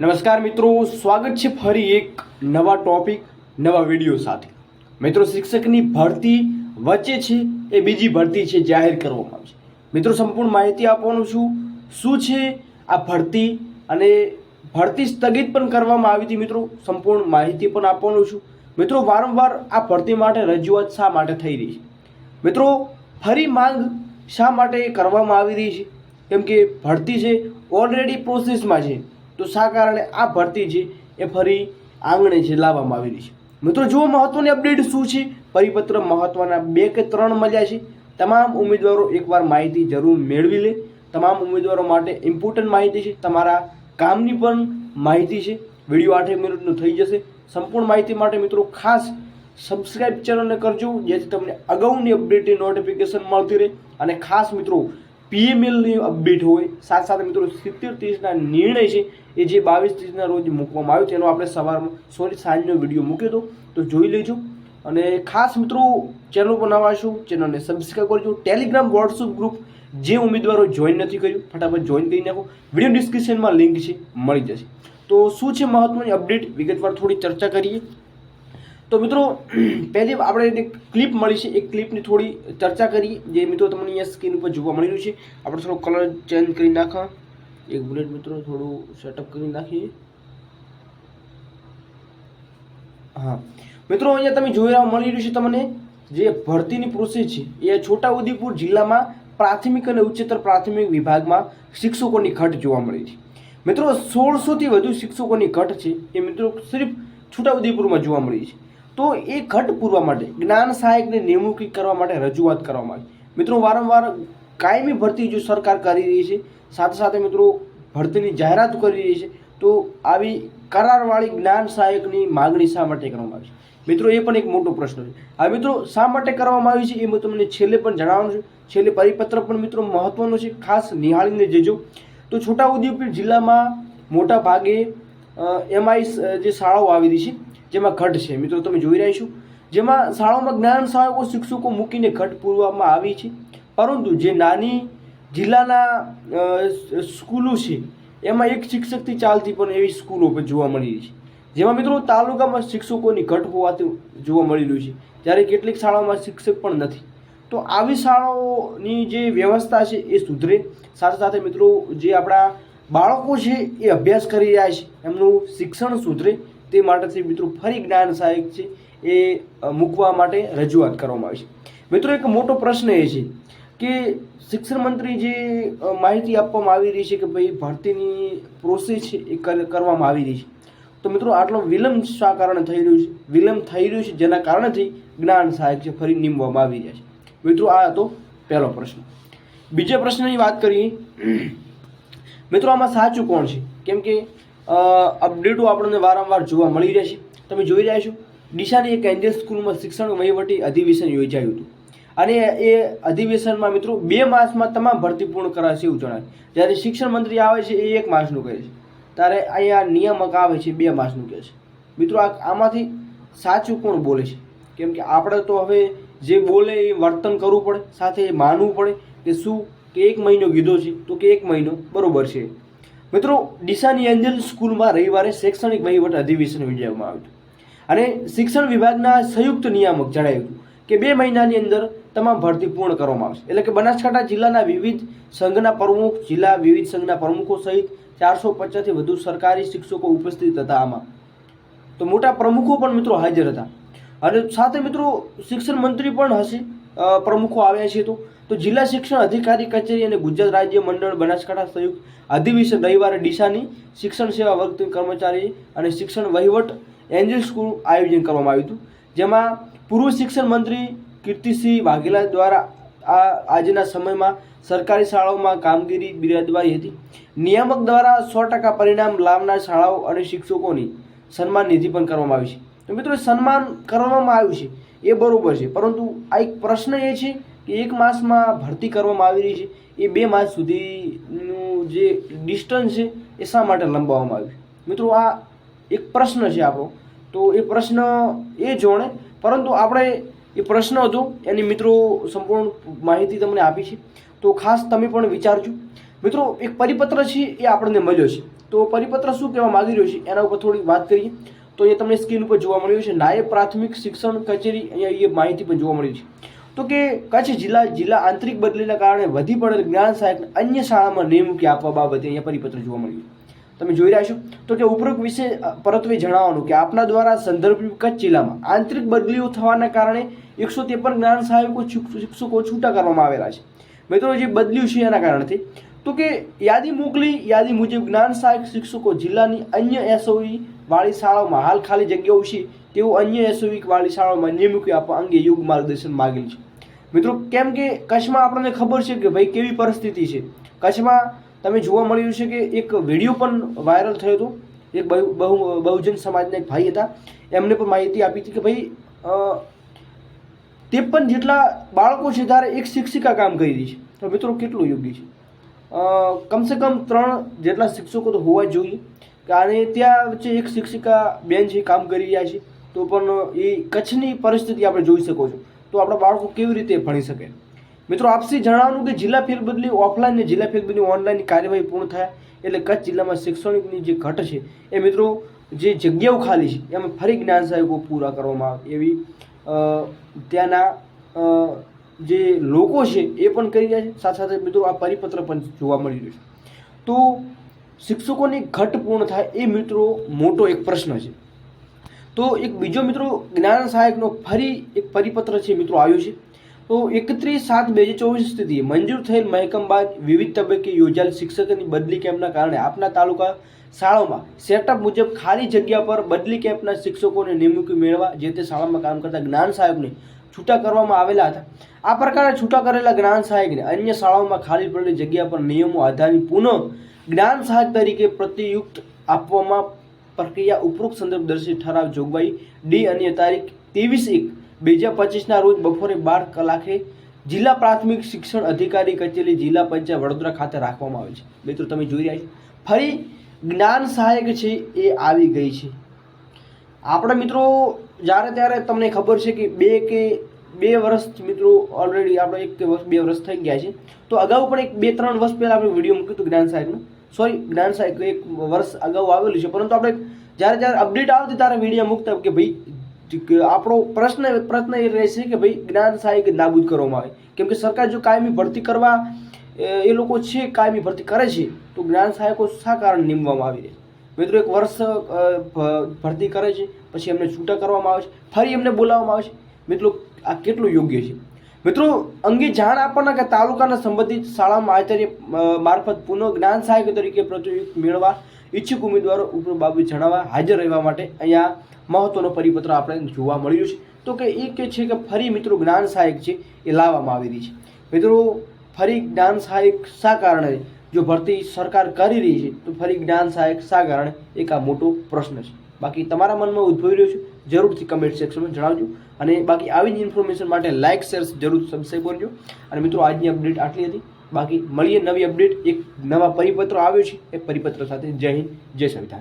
નમસ્કાર મિત્રો, સ્વાગત છે ફરી એક નવા ટોપિક, નવા વીડિયો સાથે. મિત્રો, શિક્ષકની ભરતી વચ્ચે છે, એ બીજી ભરતી છે, જાહેર કરવામાં આવશે મિત્રો, સંપૂર્ણ માહિતી આપવાનું છું. શું છે આ ભરતી અને ભરતી સ્થગિત પણ કરવામાં આવી હતી મિત્રો? સંપૂર્ણ માહિતી પણ આપવાનું છું. મિત્રો, વારંવાર આ ભરતી માટે રજૂઆત શા માટે થઈ રહી છે? મિત્રો, ફરી માંગ શા માટે કરવામાં આવી રહી છે? કેમ કે ભરતી છે ઓલરેડી પ્રોસેસમાં છે. તો શા કારણે આ ભરતી છે એ ફરી આંગણે છે લાવવામાં આવેલી છે. મિત્રો જુઓ મહત્વની અપડેટ શું છે? પરિપત્ર મહત્વના બે કે ત્રણ મળ્યા છે. તમામ ઉમેદવારો એકવાર માહિતી જરૂર મેળવી લે. તમામ ઉમેદવારો માટે ઇમ્પોર્ટન્ટ માહિતી છે. તમારા કામની પણ માહિતી છે. વીડિયો આઠેક મિનિટનો થઈ જશે. સંપૂર્ણ માહિતી માટે મિત્રો, ખાસ સબસ્ક્રાઈબ ચેનલને કરજો, જેથી તમને અગાઉની અપડેટની નોટિફિકેશન મળતી રહે. અને ખાસ મિત્રો પીએમએલની અપડેટ હોય, સાથે સાથે મિત્રો સિત્તેર ત્રીસના નિર્ણય છે, એ જે બાવીસ ત્રીસના રોજ મૂકવામાં આવ્યો તેનો આપણે સવારમાં સોરી સાંજનો વીડિયો મૂક્યો હતો, તો જોઈ લેજો. અને ખાસ મિત્રો ચેનલ પર નવા છો ચેનલને સબસ્ક્રાઈબ કરજો. ટેલિગ્રામ વોટ્સઅપ ગ્રુપ જે ઉમેદવારો જોઈન નથી કર્યું, ફટાફટ જોઈન કરી નાખો. વીડિયો ડિસ્ક્રિપ્શનમાં લિંક છે, મળી જશે. તો શું છે મહત્વની અપડેટ વિગતવાર થોડી ચર્ચા કરીએ. તો મિત્રો, પહેલી આપણે એક ક્લિપ મળી છે. એક ક્લિપની થોડી ચર્ચા કરીએ જે મિત્રો તમને અહીંયા સ્ક્રીન ઉપર જોવા મળી રહ્યું છે. આપણે થોડો કલર ચેન્જ કરી નાખા એક બુલેટ મિત્રો, થોડું સેટઅપ કરી નાખીએ. હા. મિત્રો, અહીંયા તમે જોઈ રહ્યા મળી રહ્યું છે તમને, જે ભરતીની પ્રોસેસ છે. એ છોટાઉદેપુર જિલ્લામાં પ્રાથમિક અને ઉચ્ચતર પ્રાથમિક વિભાગમાં શિક્ષકોની ઘટ જોવા મળી છે. મિત્રો સોળસોથી વધુ શિક્ષકોની ઘટ છે. એ મિત્રો, સિર્ફ છોટાઉદેપુરમાં જોવા મળી છે. તો એ ઘટ પૂરવા માટે, જ્ઞાન સહાયકની નિમણૂકી કરવા માટે રજૂઆત કરવામાં આવી. મિત્રો, વારંવાર કાયમી ભરતી જો સરકાર કરી રહી છે, સાથે સાથે મિત્રો, ભરતીની જાહેરાત કરી રહી છે, તો આવી કરારવાળી જ્ઞાન સહાયકની માગણી શા માટે કરવામાં આવી છે? મિત્રો, એ પણ એક મોટો પ્રશ્ન છે. હવે મિત્રો, શા માટે કરવામાં આવી છે એ હું તમને છેલ્લે પણ જણાવવાનું છું. છેલ્લે પરિપત્ર પણ મિત્રો મહત્વનો છે, ખાસ નિહાળીને જજો. તો છોટાઉદેપુર જિલ્લામાં મોટા ભાગે એમઆઈ જે શાળાઓ આવેલી છે જેમાં ઘટ છે. મિત્રો, તમે જોઈ રહ્યા છો. જેમાં શાળાઓમાં જ્ઞાન સહાયકો શિક્ષકો મૂકીને ઘટ પૂરવામાં આવી છે. પરંતુ જે નાની જિલ્લાના સ્કૂલો છે, એમાં એક શિક્ષકથી ચાલતી પણ એવી સ્કૂલો પણ જોવા મળી રહી છે. જેમાં મિત્રો, તાલુકામાં શિક્ષકોની ઘટ હોવાથી જોવા મળી રહ્યું છે. જ્યારે કેટલીક શાળાઓમાં શિક્ષક પણ નથી. તો આવી શાળાઓની જે વ્યવસ્થા છે એ સુધરે. સાથે સાથે મિત્રો, જે આપણા બાળકો છે એ અભ્યાસ કરી રહ્યા છે. એમનું શિક્ષણ સુધરે. તે માટેથી મિત્રો ફરી જ્ઞાન સહાયક છે, એ મૂકવા માટે રજૂઆત કરવામાં આવી છે. મિત્રો, એક મોટો પ્રશ્ન એ છે કે શિક્ષણ મંત્રી જે માહિતી આપવામાં આવી રહી છે કે ભાઈ ભરતીની પ્રોસેસ છે, એ કર- કરવામાં આવી રહી છે. તો મિત્રો, આટલો વિલંબ શા કારણે થઈ રહ્યું છે? વિલંબ થઈ રહ્યું છે જેના કારણેથી જ્ઞાન સહાયક છે ફરી નીમવામાં આવી રહ્યા છે. મિત્રો, આ હતો પહેલો પ્રશ્ન. બીજા પ્રશ્નની વાત કરીએ. મિત્રો, આમાં સાચું કોણ છે? કેમ કે અપડેટો આપણને વારંવાર જોવા મળી રહે છે. તમે જોઈ રહ્યા છો, ડીસાની એક કેન્દ્રીય સ્કૂલમાં શિક્ષણ વહીવટી અધિવેશન યોજાયું હતું. અને એ અધિવેશનમાં મિત્રો બે માસમાં તમામ ભરતી પૂર્ણ કરાશે એવું જણાય. જ્યારે શિક્ષણ મંત્રી આવે છે, એ એક માસનું કહે છે. ત્યારે અહીંયા નિયામક આવે છે, બે માસનું કહે છે. મિત્રો, આ આમાંથી સાચું કોણ બોલે છે? કેમ કે આપણે તો હવે જે બોલે એ વર્તન કરવું પડે, સાથે એ માનવું પડે કે શું, કે એક મહિનો કીધો છે, તો કે એક મહિનો બરાબર છે. મિત્રો, ડીસાની એન્જલ સ્કૂલમાં રવિવારે શૈક્ષણિક વહીવટ અધિવેશન યોજવામાં આવ્યું અને શિક્ષણ વિભાગના સંયુક્ત નિયામક જણાવ્યું કે બે મહિનાની અંદર તમામ ભરતી પૂર્ણ કરવામાં આવશે. એટલે કે બનાસકાંઠા જિલ્લાના વિવિધ સંઘના પ્રમુખ, જિલ્લા વિવિધ સંઘના પ્રમુખો સહિત ચારસો પચાસથી વધુ સરકારી શિક્ષકો ઉપસ્થિત હતા આમાં. તો મોટા પ્રમુખો પણ મિત્રો હાજર હતા. અને સાથે મિત્રો, શિક્ષણ મંત્રી પણ હશે. પ્રમુખો આવ્યા છે તો. તો જિલ્લા શિક્ષણ અધિકારી કચેરી અને ગુજરાત રાજ્ય મંડળ બનાસકાંઠા સંયુક્ત અધિવેશન રવિવારે ડીસાની શિક્ષણ સેવા વર્ગ કર્મચારી અને શિક્ષણ વહીવટ એન્જલ સ્કૂલ આયોજન કરવામાં આવ્યું હતું. જેમાં પૂર્વ શિક્ષણ મંત્રી કીર્તિસિંહ વાઘેલા દ્વારા આ, આજના સમયમાં સરકારી શાળાઓમાં કામગીરી બિરાદવાઈ હતી. નિયામક દ્વારા સો ટકા પરિણામ લાવનાર શાળાઓ અને શિક્ષકોની સન્માન નિધિ પણ કરવામાં આવી છે. તો મિત્રો, સન્માન કરવામાં આવ્યું છે. એ બરાબર છે. પરંતુ આ એક પ્રશ્ન એ છે કે એક માસમાં ભરતી કરવામાં આવી રહી છે. એ બે માસ સુધીનું જે ડિસ્ટન્સ છે એ શા માટે લંબાવવામાં આવ્યું? મિત્રો, આ એક પ્રશ્ન છે આપણો. તો એ પ્રશ્ન એ જોણે, પરંતુ આપણે એ પ્રશ્ન હતો, એની મિત્રો સંપૂર્ણ માહિતી તમને આપી છે. તો ખાસ તમે પણ વિચારજો. મિત્રો, એક પરિપત્ર છે એ આપણને મળ્યો છે. તો પરિપત્ર શું કહેવા માગી રહ્યો છે? એના ઉપર થોડી વાત કરીએ. તો એ તમને સ્ક્રીન ઉપર જોવા મળ્યું છે. નાયબ પ્રાથમિક શિક્ષણ કચેરી અહીંયા એ માહિતી પણ જોવા મળી છે. તો કે કચ્છ જિલ્લા જિલ્લા આંતરિક બદલીના કારણે વધી પડેલ જ્ઞાન સહાયક અન્ય શાળામાં નિમણૂકી આપવા બાબતે અહીંયા પરિપત્ર જોવા મળ્યું તમે જોઈ રહ્યા છો. તો કે ઉપરોક્ત વિશે પરત્વે જણાવવાનું કે આપના દ્વારા સંદર્ભ કચ્છ જિલ્લામાં આંતરિક બદલીઓ થવાના કારણે એકસો ત્રેપન જ્ઞાન સહાયકો શિક્ષકો છૂટા કરવામાં આવેલા છે. મિત્રો, જે બદલ્યું છે એના કારણથી. તો કે યાદી મોકલી, યાદી મુજબ જ્ઞાન સહાયક શિક્ષકો જિલ્લાની અન્ય એસઓઈ વાળી શાળાઓમાં હાલ ખાલી જગ્યાઓ છે, તેઓ અન્ય એસઓઈ વાળી શાળાઓમાં નિમણૂકી આપવા અંગે યોગ માર્ગદર્શન માગેલ છે. મિત્રો, કેમ કે કચ્છમાં આપણને ખબર છે કે ભાઈ કેવી પરિસ્થિતિ છે. કચ્છમાં તમે જોવા મળ્યું છે કે એક વીડિયો પણ વાયરલ થયો હતો. એક બહુ બહુ, બહુજન સમાજના એક ભાઈ હતા. એમને પણ માહિતી આપી હતી કે ભાઈ ત્રેપન જેટલા બાળકો છે ત્યારે એક શિક્ષિકા કામ કરી રહી છે. તો મિત્રો, કેટલું યોગ્ય છે? કમસે કમ ત્રણ જેટલા શિક્ષકો તો હોવા જોઈએ. અને ત્યાં વચ્ચે એક શિક્ષિકા બેન છે કામ કરી રહ્યા છે, તો પણ એ કચ્છની પરિસ્થિતિ આપણે જોઈ શકો છો. તો આપણા બાળકો કેવી રીતે ભણી શકે? મિત્રો, આપસી જણાવવાનું કે જિલ્લા ફેરબદલી ઓફલાઈન અને જિલ્લા ફેરબદલી ઓનલાઈન કાર્યવાહી પૂર્ણ થયા એટલે કચ્છ જિલ્લામાં શૈક્ષણિકની જે ઘટ છે, એ મિત્રો, જે જગ્યાઓ ખાલી છે, એમાં ફરી જ્ઞાન સહાયકો પૂરા કરવામાં આવે એવી ત્યાંના જે લોકો છે એ પણ કરી રહ્યા છે. સાથે સાથે મિત્રો, આ પરિપત્ર પણ જોવા મળી રહ્યું છે. તો શિક્ષકોની ઘટ પૂર્ણ થાય એ મિત્રો મોટો એક પ્રશ્ન છે. તો એક બીજો મિત્રો જ્ઞાન સહાયકનો ફરી એક પરિપત્ર છે મિત્રો આવ્યો છે. તો એકત્રીસ સાત બે હજાર ચોવીસ સ્થિતિ મંજૂર થયેલ મહેકમ બાદ વિવિધ તબક્કે યોજાયેલ શિક્ષકની બદલી કેમ્પના કારણે આપના તાલુકા શાળાઓમાં સેટઅપ મુજબ ખાલી જગ્યા પર બદલી કેમ્પના શિક્ષકોને નિમણૂકી મેળવવા જે તે શાળામાં કામ કરતા જ્ઞાન સહાયકને છૂટા કરવામાં આવેલા હતા. આ પ્રકારે છૂટા કરેલા જ્ઞાન સહાયકને અન્ય શાળાઓમાં ખાલી પડેલી જગ્યા પર નિયમો આધારિત પુનઃ જ્ઞાન સહાયક તરીકે પ્રતિયુક્ત આપવામાં પ્રક્રિયા ઉપરોક્ત સંદર્ભ દર્શિત ઠરાવ જોગવાઈ. ડી અને તારીખ ત્રેવીસ એક બે હજાર પચીસના રોજ બપોરે બાર કલાકે જિલ્લા પ્રાથમિક શિક્ષણ અધિકારી કચેરી જિલ્લા પંચાયત વડોદરા ખાતે રાખવામાં આવે છે. મિત્રો, તમે જોઈ રહ્યા છો. ફરી જ્ઞાન સહાયક છે એ આવી ગઈ છે. આપણા મિત્રો, જ્યારે ત્યારે તમને ખબર છે કે બે કે બે વર્ષ મિત્રો ઓલરેડી આપણે એક કે વર્ષ બે વર્ષ થઈ ગયા છે. તો અગાઉ પણ એક બે, ત્રણ વર્ષ પહેલાં આપણે વીડિયો મૂક્યું હતું જ્ઞાન સહાયકનું. સોરી જ્ઞાન સાહેબ એક વર્ષ અગાઉ આવેલું છે. પરંતુ આપણે જ્યારે જ્યારે અપડેટ આવતી ત્યારે મીડિયા મૂકતા કે ભાઈ આપણો પ્રશ્ન પ્રશ્ન એ રહેશે કે ભાઈ જ્ઞાન સહાયક નાબૂદ કરવામાં આવે. કેમ કે સરકાર જો કાયમી ભરતી કરવા, એ લોકો છે, કાયમી ભરતી કરે છે, તો જ્ઞાન સહાયકો શા કારણ નીમવામાં આવી રહ્યા મિત્રો, એક વર્ષ ભરતી કરે છે, પછી એમને છૂટા કરવામાં આવે છે, ફરી એમને બોલાવવામાં આવે છે. મિત્રો, આ કેટલું યોગ્ય છે? મિત્રો, અંગે જાણ આપવાના કે તાલુકાના સંબંધિત શાળામાં આચાર્ય મારફત પુનઃ જ્ઞાન સહાયક તરીકે પ્રતિયુક્ત મેળવવા ઈચ્છુક ઉમેદવારો ઉપર બાબત જણાવવા હાજર રહેવા માટે અહીંયા મહત્વનો પરિપત્ર આપણે જોવા મળ્યું છે. તો કે એ કે છે કે ફરી મિત્રો જ્ઞાન સહાયક છે એ લાવવામાં આવી રહી છે. મિત્રો, ફરી જ્ઞાન સહાયક શા કારણે? જો ભરતી સરકાર કરી રહી છે, તો ફરી જ્ઞાન સહાયક શા કારણે? એક આ મોટો પ્રશ્ન છે. બાકી તમારા મનમાં ઉદ્ભવી રહ્યો છે? જરૂરથી કમેન્ટ સેક્શનમાં જણાવજો. અને બાકી આવી જ ઇન્ફોર્મેશન માટે લાઇક શેર જરૂર સબસ્ક્રાઈબ કરજો. અને મિત્રો, આજની અપડેટ આટલી હતી. બાકી મળીએ નવી અપડેટ એક નવા પરિપત્ર આવ્યો છે. એ પરિપત્ર સાથે જય હિન્દ, જય સંવિધાન.